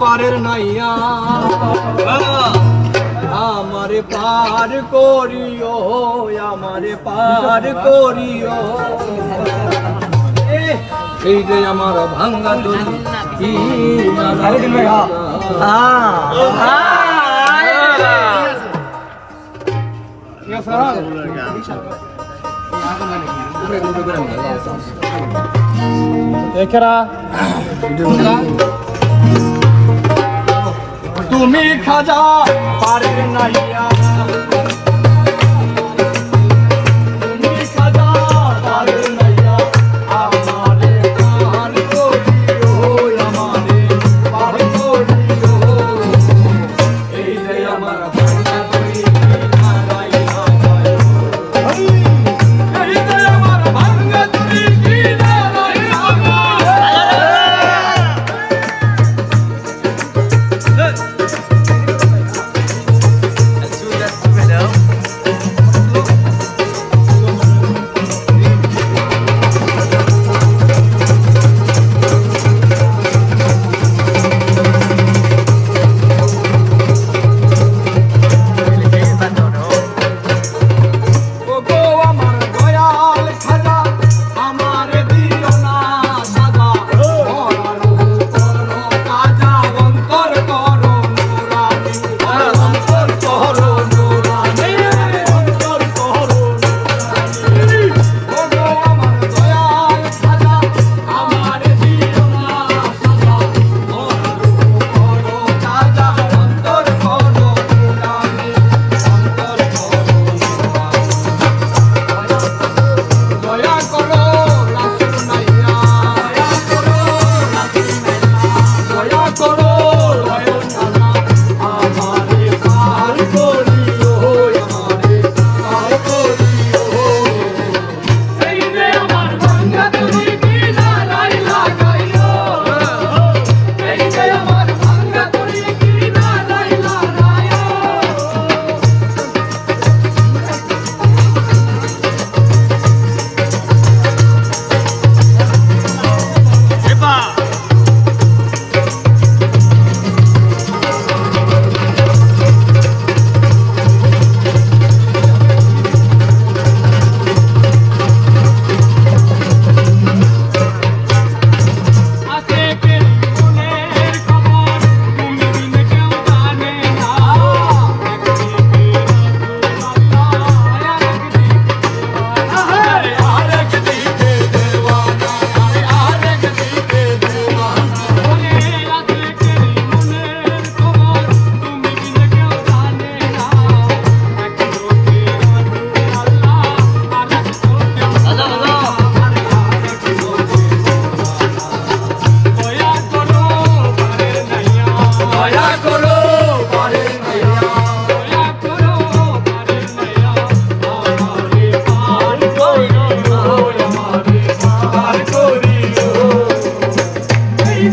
পারের নাইয়া। আমারে পার করিও আমারে পার করিও। এই যে আমার ভাঙ্গা দলি কি দেখেরা তুমি খাজা পারে নাইয়া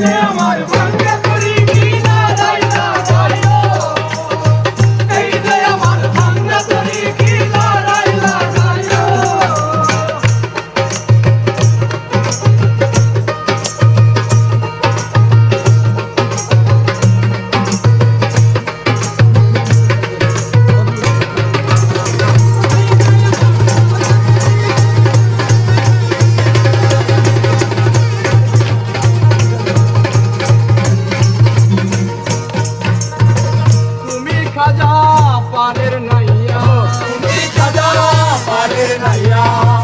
é amargo. খাজা পারের নাইয়া। তুমি খাজা পারের নাইয়া।